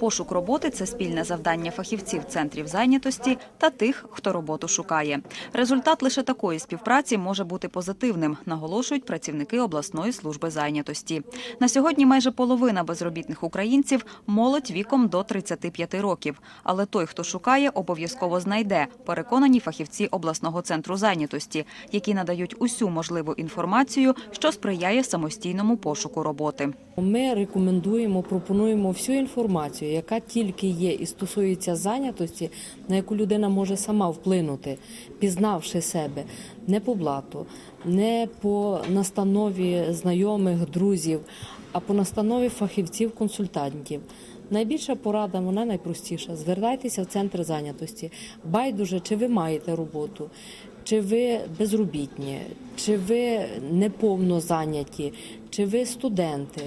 Пошук роботи це спільне завдання фахівців центрів зайнятості та тих, хто роботу шукає. Результат лише такої співпраці може бути позитивним, наголошують працівники обласної служби зайнятості. На сьогодні майже половина безробітних українців молодь віком до 35 років. Але той, хто шукає, обов'язково знайде. Переконані фахівці обласного центру зайнятості, які надають усю можливу інформацію, що сприяє самостійному пошуку роботи. Ми рекомендуємо, пропонуємо всю інформацію, яка тільки є і стосується зайнятості, на яку людина може сама вплинути, пізнавши себе не по блату, не по настанові знайомих, друзів, а по настанові фахівців-консультантів. Найбільша порада, вона найпростіша. Звертайтеся в центр зайнятості. Байдуже, чи ви маєте роботу, чи ви безробітні, чи ви неповно зайняті, чи ви студенти.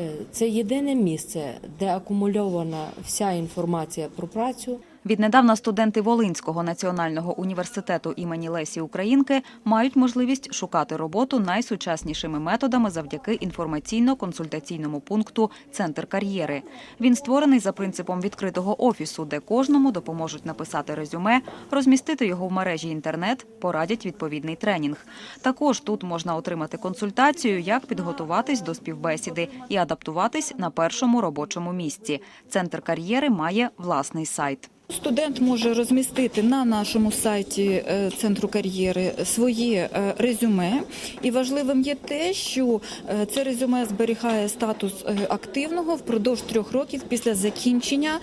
Е, Це єдине місце, де акумульована вся інформація про працю. Віднедавна студенти Волинського національного університету імені Лесі Українки мають можливість шукати роботу найсучаснішими методами завдяки інформаційно-консультаційному пункту Центр кар'єри. Він створений за принципом відкритого офісу, де кожному допоможуть написати резюме, розмістити його в мережі інтернет, порадять відповідний тренінг. Також тут можна отримати консультацію, як підготуватись до співбесіди і адаптуватись на першому робочому місці. Центр кар'єри має власний сайт. Студент може розмістити на нашому сайті е, центру кар'єри своє е, резюме, і важливим є те, що е, це резюме зберігає статус активного впродовж трьох років після закінчення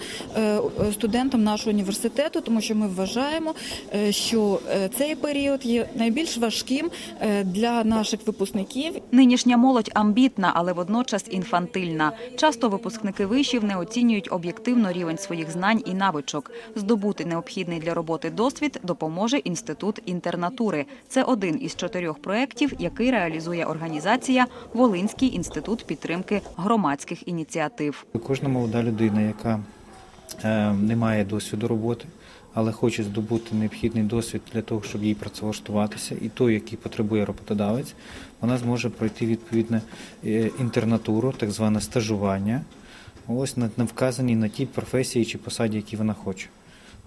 студентом нашого університету, тому що ми вважаємо, що цей період є найбільш важким для наших випускників Нинішня молодь амбітна, але водночас інфантильна. Часто випускники вишів не оцінюють об'єктивно рівень своїх знань і навичок. Здобути необхідний для роботи досвід допоможе інститут інтернатури. Це один із чотирьох проєктів, який реалізує організація Волинський інститут підтримки громадських ініціатив. Кожна молода людина, яка е, не має досвіду роботи, але хоче здобути необхідний досвід для того, щоб їй працевлаштуватися, і той, який потребує роботодавець, вона зможе пройти відповідне інтернатуру, так зване стажування, ось на вказаній на тій професії чи посаді, які вона хоче.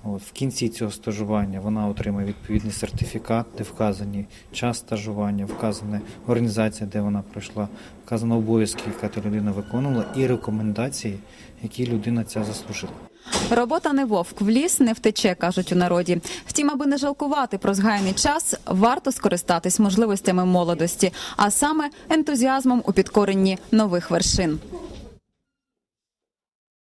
От, в кінці цього стажування вона отримає відповідний сертифікат, де вказані час стажування, вказана організація, де вона пройшла, вказано обов'язки, яка та людина виконувала, і рекомендації, які людина ця заслужила. Робота не вовк, в ліс не втече, кажуть у народі. Втім, аби не жалкувати про згаяний час, варто скористатись можливостями молодості, а саме ентузіазмом у підкоренні нових вершин.